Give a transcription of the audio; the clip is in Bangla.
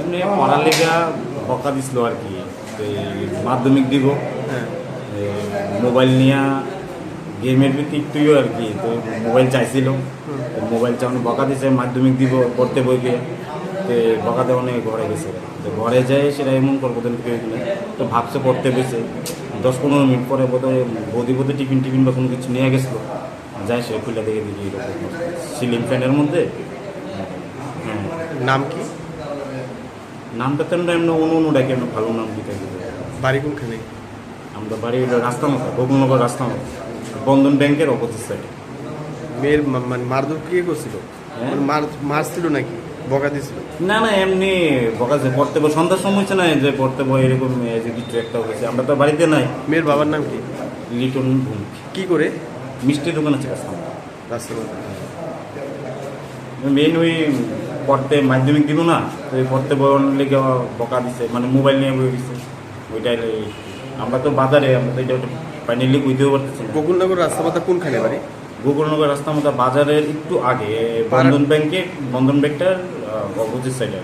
এমনি পড়ালেখা বকা দিছিল আর কি। মাধ্যমিক দিব হ্যাঁ। মোবাইল নিয়ে গেমের ভিত্তি একটুও আর কি তো মোবাইল চাইছিল। মোবাইল চাওয়ানো বকা দিছে মাধ্যমিক দিব পড়তে বইকে তো বকা দেওয়া ঘরে গেছে। তো ঘরে যায় সেটা এমন করবোধন পেয়ে গেলে তো ভাবছে পড়তে বসে দশ পনেরো মিনিট পরে বোধহয় বদি বোধহয় টিফিন টিফিন বা কোনো কিছু নিয়ে গেছিল। যায় সে খুলে দেখে দেখি সিলিং ফ্যানের মধ্যে? নাম কি? নামটা তো আমরা এমনি অনু অনু ডাকি আমরা ভালো নাম দিতে বাড়ি কোনখানে? আমরা বাড়ি রাস্তা মতো গোকুলনগর রাস্তা মতো বন্ধন ব্যাংকের অপোজিট সাইডে। মেয়ের মানে মারধর কে করছিল? হ্যাঁ? মানে মার মারছিল নাকি? বকা দিছিল? না না এমনি বকাছে পড়তে বই সন্ধ্যার সময় হচ্ছে না যে পড়তে বই এরকম যে কিছু একটা হয়েছে। আমরা তো বাড়িতে নাই। মেয়ের বাবার নাম কি? লিটন ভূমি। কি করে? মিষ্টি দোকান আছে রাস্তা রাস্তার মধ্যে মেইন ওই পড়তে মাধ্যমিক দিব না তো এই পড়তে লেগে বকা দিছে মানে মোবাইল নিয়ে বই দিছে। ওইটাই আমরা তো বাজারে আমরা তো এটা ফাইনালি বুঝতেও পারতেছি গোকুলনগর রাস্তা মাথা কোন কোনখানে বাড়ি? গোকুলনগর রাস্তা মাথা বাজারের একটু আগে বন্ধন ব্যাংকে বন্ধন ব্যাংকটার অপোজিট সাইডে